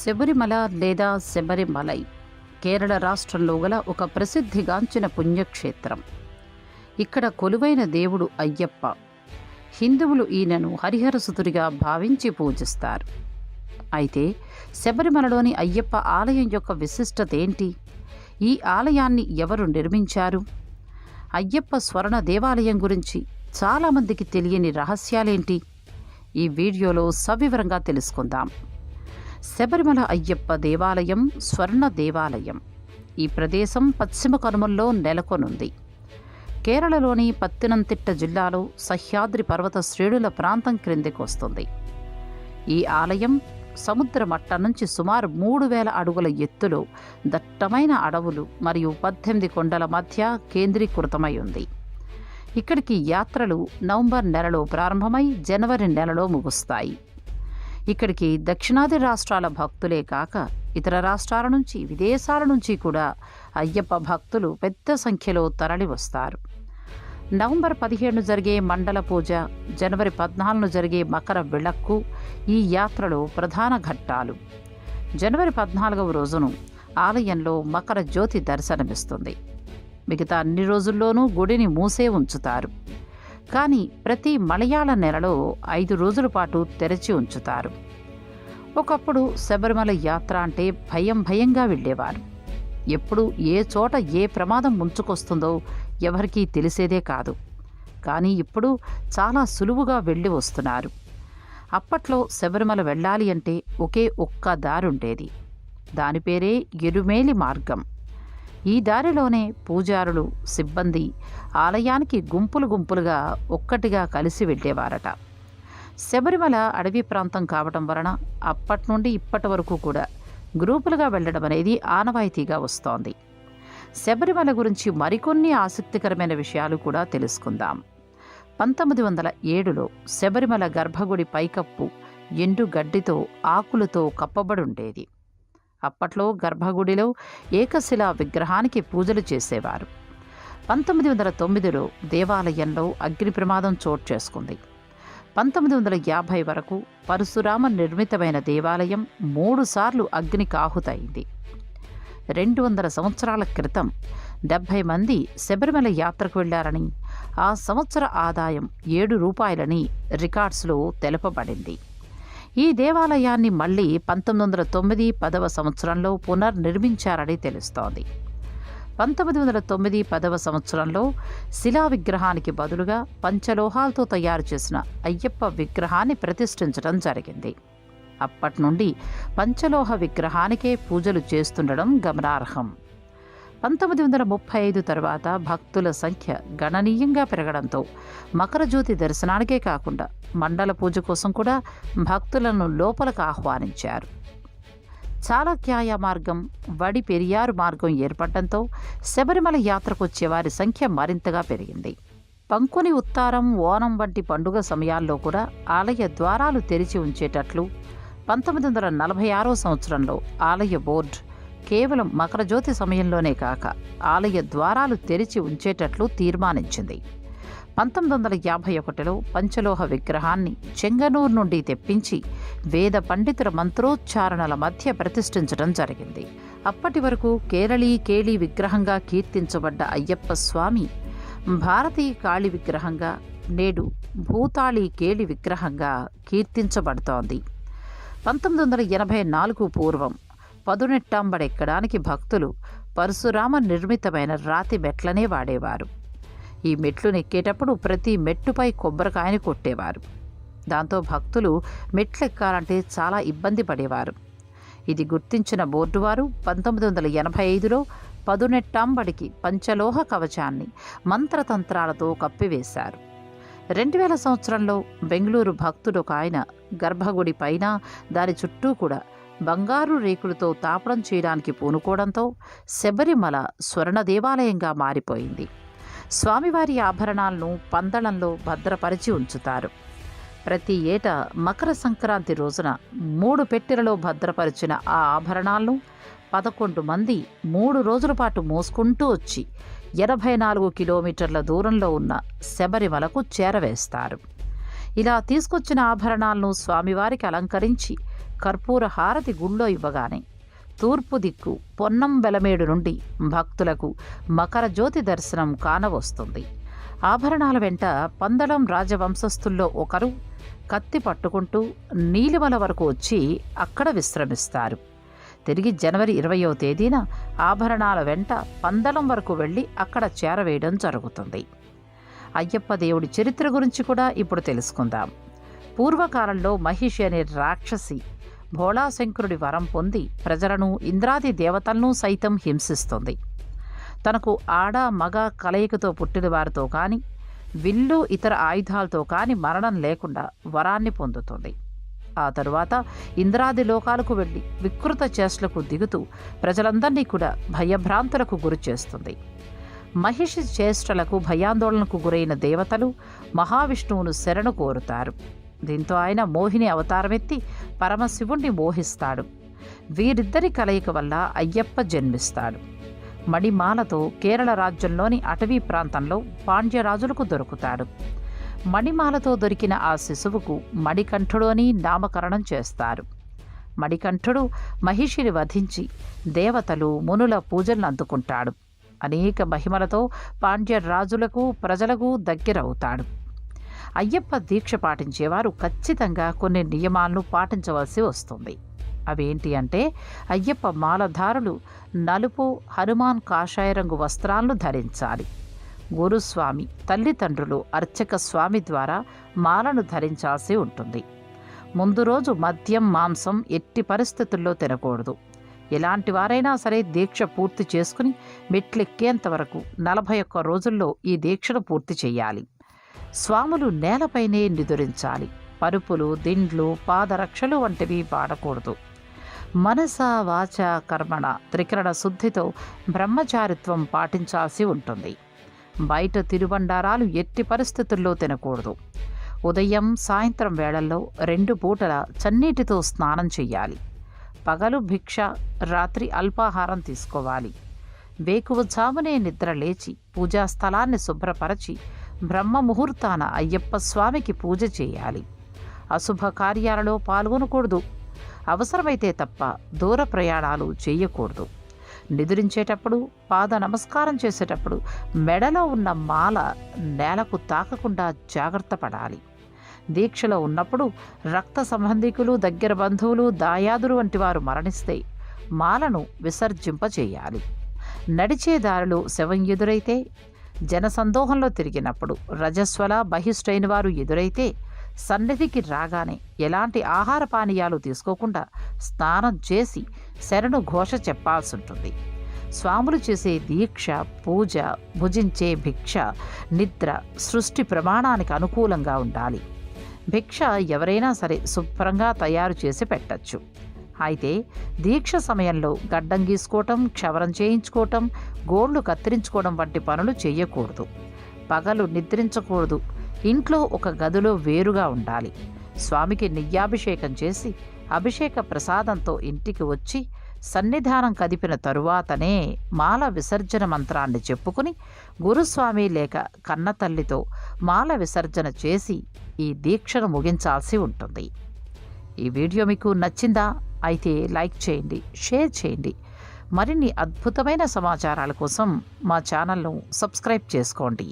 శబరిమల లేదా శబరిమలై కేరళ రాష్ట్రంలో గల ఒక ప్రసిద్ధిగాంచిన పుణ్యక్షేత్రం. ఇక్కడ కొలువైన దేవుడు అయ్యప్ప. హిందువులు ఈయనను హరిహరసుతుడిగా భావించి పూజిస్తారు. అయితే శబరిమలలోని అయ్యప్ప ఆలయం యొక్క విశిష్టత ఏంటి? ఈ ఆలయాన్ని ఎవరు నిర్మించారు? అయ్యప్ప స్వర్ణ దేవాలయం గురించి చాలామందికి తెలియని రహస్యాలేంటి? ఈ వీడియోలో సవివరంగా తెలుసుకుందాం. శబరిమల అయ్యప్ప దేవాలయం స్వర్ణ దేవాలయం. ఈ ప్రదేశం పశ్చిమ కనుమల్లో నెలకొనుంది. కేరళలోని పత్తినంతిట్ట జిల్లాలో సహ్యాద్రి పర్వత శ్రేణుల ప్రాంతం క్రిందికి వస్తుంది. ఈ ఆలయం సముద్ర మట్టం నుంచి సుమారు మూడు వేల అడుగుల ఎత్తులో దట్టమైన అడవులు మరియు పద్దెనిమిది కొండల మధ్య కేంద్రీకృతమై ఉంది. ఇక్కడికి యాత్రలు నవంబర్ నెలలో ప్రారంభమై జనవరి నెలలో ముగుస్తాయి. ఇక్కడికి దక్షిణాది రాష్ట్రాల భక్తులే కాక ఇతర రాష్ట్రాల నుంచి విదేశాల నుంచి కూడా అయ్యప్ప భక్తులు పెద్ద సంఖ్యలో తరలి వస్తారు. నవంబర్ పదిహేను జరిగే మండల పూజ జనవరి పద్నాలుగును జరిగే మకర విళక్కు ఈ యాత్రలో ప్రధాన ఘట్టాలు. జనవరి పద్నాలుగవ రోజును ఆలయంలో మకర జ్యోతి దర్శనమిస్తుంది. మిగతా అన్ని రోజుల్లోనూ గుడిని మూసే ఉంచుతారు. కానీ ప్రతి మలయాళ నెలలో ఐదు రోజుల పాటు తెరచి ఉంచుతారు. ఒకప్పుడు శబరిమల యాత్ర అంటే భయం భయంగా వెళ్ళేవారు. ఎప్పుడు ఏ చోట ఏ ప్రమాదం ముంచుకొస్తుందో ఎవరికీ తెలిసేదే కాదు. కానీ ఇప్పుడు చాలా సులువుగా వెళ్ళి వస్తున్నారు. అప్పట్లో శబరిమల వెళ్ళాలి అంటే ఒకే ఒక్క దారుండేది. దాని పేరే ఎరుమేలి మార్గం. ఈ దారిలోనే పూజారులు సిబ్బంది ఆలయానికి గుంపులు గుంపులుగా ఒక్కటిగా కలిసి వెళ్ళేవారట. శబరిమల అడవి ప్రాంతం కావటం వలన అప్పటి నుండి ఇప్పటి వరకు కూడా గ్రూపులుగా వెళ్ళడం అనేది ఆనవాయితీగా వస్తోంది. శబరిమల గురించి మరికొన్ని ఆసక్తికరమైన విషయాలు కూడా తెలుసుకుందాం. పంతొమ్మిది వందల ఏడులో శబరిమల గర్భగుడి పైకప్పు ఎండు గడ్డితో ఆకులతో కప్పబడి ఉండేది. అప్పట్లో గర్భగుడిలో ఏకశిలా విగ్రహానికి పూజలు చేసేవారు. పంతొమ్మిది వందల తొమ్మిదిలో దేవాలయంలో అగ్ని ప్రమాదం చోటు చేసుకుంది. పంతొమ్మిది వందల యాభై వరకు పరశురామ నిర్మితమైన దేవాలయం మూడుసార్లు అగ్నికి ఆహుతయింది. రెండు వందల సంవత్సరాల క్రితం డెబ్భై మంది శబరిమల యాత్రకు వెళ్ళారని ఆ సంవత్సర ఆదాయం ఏడు రూపాయలని రికార్డ్స్లో తెలుపబడింది. ఈ దేవాలయాన్ని మళ్ళీ పంతొమ్మిది వందల తొమ్మిది పదవ సంవత్సరంలో పునర్నిర్మించారని తెలుస్తోంది. పంతొమ్మిది వందల తొమ్మిది పదవ సంవత్సరంలో శిలా విగ్రహానికి బదులుగా పంచలోహాలతో తయారు చేసిన అయ్యప్ప విగ్రహాన్ని ప్రతిష్ఠించడం జరిగింది. అప్పటి నుండి పంచలోహ విగ్రహానికే పూజలు చేస్తుండడం గమనార్హం. పంతొమ్మిది వందల ముప్పై ఐదు తర్వాత భక్తుల సంఖ్య గణనీయంగా పెరగడంతో మకర జ్యోతి దర్శనానికే కాకుండా మండల పూజ కోసం కూడా భక్తులను లోపలకు ఆహ్వానించారు. చాళక్యాయ మార్గం వడి పెరియారు మార్గం ఏర్పడటంతో శబరిమల యాత్రకు వచ్చే వారి సంఖ్య మరింతగా పెరిగింది. పంకుని ఉత్తారం ఓనం వంటి పండుగ సమయాల్లో కూడా ఆలయ ద్వారాలు తెరిచి ఉంచేటట్లు పంతొమ్మిది వందల నలభై ఆరో సంవత్సరంలో ఆలయ బోర్డు కేవలం మకరజ్యోతి సమయంలోనే కాక ఆలయ ద్వారాలు తెరిచి ఉంచేటట్లు తీర్మానించింది. పంతొమ్మిది వందల యాభై ఒకటిలో పంచలోహ విగ్రహాన్ని చెంగనూరు నుండి తెప్పించి వేద పండితుల మంత్రోచ్చారణల మధ్య ప్రతిష్ఠించడం జరిగింది. అప్పటి వరకు కేరళీ కేళి విగ్రహంగా కీర్తించబడ్డ అయ్యప్ప స్వామి భారతీయ కాళి విగ్రహంగా నేడు భూతాళి కేళి విగ్రహంగా కీర్తించబడుతోంది. పంతొమ్మిది వందల ఎనభై నాలుగు పూర్వం పదునెట్టాంబడెక్కడానికి భక్తులు పరశురామ నిర్మితమైన రాతి మెట్లనే వాడేవారు. ఈ మెట్లు నెక్కేటప్పుడు ప్రతి మెట్టుపై కొబ్బరికాయని కొట్టేవారు. దాంతో భక్తులు మెట్లెక్కాలంటే చాలా ఇబ్బంది పడేవారు. ఇది గుర్తించిన బోర్డు వారు పంతొమ్మిది వందల ఎనభై ఐదులో పదునెట్టాంబడికి పంచలోహ కవచాన్ని మంత్రతంత్రాలతో కప్పివేశారు. రెండు వేల సంవత్సరంలో బెంగళూరు భక్తుడు ఒక ఆయన గర్భగుడి పైన దాని చుట్టూ కూడా బంగారు రేకులతో తాపడం చేయడానికి పూనుకోవడంతో శబరిమల స్వర్ణ దేవాలయంగా మారిపోయింది. స్వామివారి ఆభరణాలను పందళంలో భద్రపరిచి ఉంచుతారు. ప్రతి ఏటా మకర సంక్రాంతి రోజున మూడు పెట్టెలలో భద్రపరిచిన ఆ ఆభరణాలను పదకొండు మంది మూడు రోజుల పాటు మోసుకుంటూ వచ్చి ఎనభై నాలుగు కిలోమీటర్ల దూరంలో ఉన్న శబరిమలకు చేరవేస్తారు. ఇలా తీసుకొచ్చిన ఆభరణాలను స్వామివారికి అలంకరించి కర్పూర హారతి గుళ్ళో ఇవ్వగానే తూర్పు దిక్కు పొన్నం బెలమేడు నుండి భక్తులకు మకర జ్యోతి దర్శనం కానవస్తుంది. ఆభరణాల వెంట పందలం రాజవంశస్థుల్లో ఒకరు కత్తి పట్టుకుంటూ నీలిమల వరకు వచ్చి అక్కడ విశ్రమిస్తారు. తిరిగి జనవరి ఇరవయో తేదీన ఆభరణాల వెంట పందలం వరకు వెళ్ళి అక్కడ చేరవేయడం జరుగుతుంది. అయ్యప్ప దేవుడి చరిత్ర గురించి కూడా ఇప్పుడు తెలుసుకుందాం. పూర్వకాలంలో మహిషి అనే రాక్షసి భోళాశంకరుడి వరం పొంది ప్రజలను ఇంద్రాది దేవతలను సైతం హింసిస్తుంది. తనకు ఆడ మగ కలయికతో పుట్టిన వారితో కానీ విల్లు ఇతర ఆయుధాలతో కానీ మరణం లేకుండా వరాన్ని పొందుతుంది. ఆ తరువాత ఇంద్రాది లోకాలకు వెళ్ళి వికృత చేష్టలకు దిగుతూ ప్రజలందరినీ కూడా భయభ్రాంతులకు గురి చేస్తుంది. మహిషి చేష్టలకు భయాందోళనకు గురైన దేవతలు మహావిష్ణువును శరణు కోరుతారు. దీంతో ఆయన మోహిని అవతారమెత్తి పరమశివుణ్ణి మోహిస్తాడు. వీరిద్దరి కలయిక వల్ల అయ్యప్ప జన్మిస్తాడు. మణిమాలతో కేరళ రాజ్యంలోని అటవీ ప్రాంతంలో పాండ్యరాజులకు దొరుకుతాడు. మణిమాలతో దొరికిన ఆ శిశువుకు మణికంఠుడు అని నామకరణం చేస్తారు. మణికంఠుడు మహిషిని వధించి దేవతలు మునుల పూజలను అందుకుంటాడు. అనేక మహిమలతో పాండ్య రాజులకు ప్రజలకు దగ్గరవుతాడు. అయ్యప్ప దీక్ష పాటించేవారు ఖచ్చితంగా కొన్ని నియమాలను పాటించవలసి వస్తుంది. అవేంటి అంటే అయ్యప్ప మాలధారులు నలుపు హనుమాన్ కాషాయ రంగు వస్త్రాలను ధరించాలి. గురుస్వామి తల్లిదండ్రులు అర్చక స్వామి ద్వారా మాలను ధరించాల్సి ఉంటుంది. ముందు రోజు మద్యం మాంసం ఎట్టి పరిస్థితుల్లో తినకూడదు. ఎలాంటి వారైనా సరే దీక్ష పూర్తి చేసుకుని మెట్లెక్కేంత వరకు నలభై ఒక్క రోజుల్లో ఈ దీక్షను పూర్తి చేయాలి స్వాములు నేలపైనే నిదురించాలి. పరుపులు దిండ్లు పాదరక్షలు వంటివి పాడకూడదు మనస వాచ కర్మణ త్రికరణ శుద్ధితో బ్రహ్మచారిత్వం పాటించాల్సి ఉంటుంది. బయట తిరుబండారాలు ఎట్టి పరిస్థితుల్లో తినకూడదు. ఉదయం సాయంత్రం వేళల్లో రెండు పూటల చన్నీటితో స్నానం చేయాలి పగలు భిక్ష రాత్రి అల్పాహారం తీసుకోవాలి. వేకువజామునే నిద్ర లేచి పూజా స్థలాన్ని శుభ్రపరచి బ్రహ్మ ముహూర్తాన అయ్యప్ప స్వామికి పూజ చేయాలి. అశుభ కార్యాలలో పాల్గొనకూడదు. అవసరమైతే తప్ప దూర ప్రయాణాలు చేయకూడదు. నిద్రించేటప్పుడు పాద నమస్కారం చేసేటప్పుడు మెడలో ఉన్న మాల నేలకు తాకకుండా జాగ్రత్త పడాలి. దీక్షలో ఉన్నప్పుడు రక్త సంబంధికులు దగ్గర బంధువులు దాయాదులు వంటి వారు మరణిస్తే మాలను విసర్జింపచేయాలి నడిచే దారిలో శవం ఎదురైతే జనసందోహంలో తిరిగినప్పుడు రజస్వల బహిష్టైన వారు ఎదురైతే సన్నిధికి రాగానే ఎలాంటి ఆహార పానీయాలు తీసుకోకుండా స్నానం చేసి శరణు ఘోష చెప్పాల్సి ఉంటుంది స్వాములు చేసే దీక్ష పూజ భుజించే భిక్ష నిద్ర సృష్టి ప్రమాణానికి అనుకూలంగా ఉండాలి. భిక్ష ఎవరైనా సరే శుభ్రంగా తయారు చేసి పెట్టచ్చు. అయితే దీక్ష సమయంలో గడ్డం గీసుకోవటం క్షవరం చేయించుకోవటం గోళ్ళు కత్తిరించుకోవడం వంటి పనులు చేయకూడదు పగలు నిద్రించకూడదు. ఇంట్లో ఒక గదిలో వేరుగా ఉండాలి. స్వామికి నెయ్యాభిషేకం చేసి అభిషేక ప్రసాదంతో ఇంటికి వచ్చి సన్నిధానం కదిపిన తరువాతనే మాల విసర్జన మంత్రాన్ని చెప్పుకుని గురుస్వామి లేక కన్నతల్లితో మాల విసర్జన చేసి ఈ దీక్షను ముగించాల్సి ఉంటుంది. ఈ వీడియో మీకు నచ్చిందా? అయితే లైక్ చేయండి షేర్ చేయండి. మరిన్ని అద్భుతమైన సమాచారాల కోసం మా ఛానల్ను సబ్స్క్రైబ్ చేసుకోండి.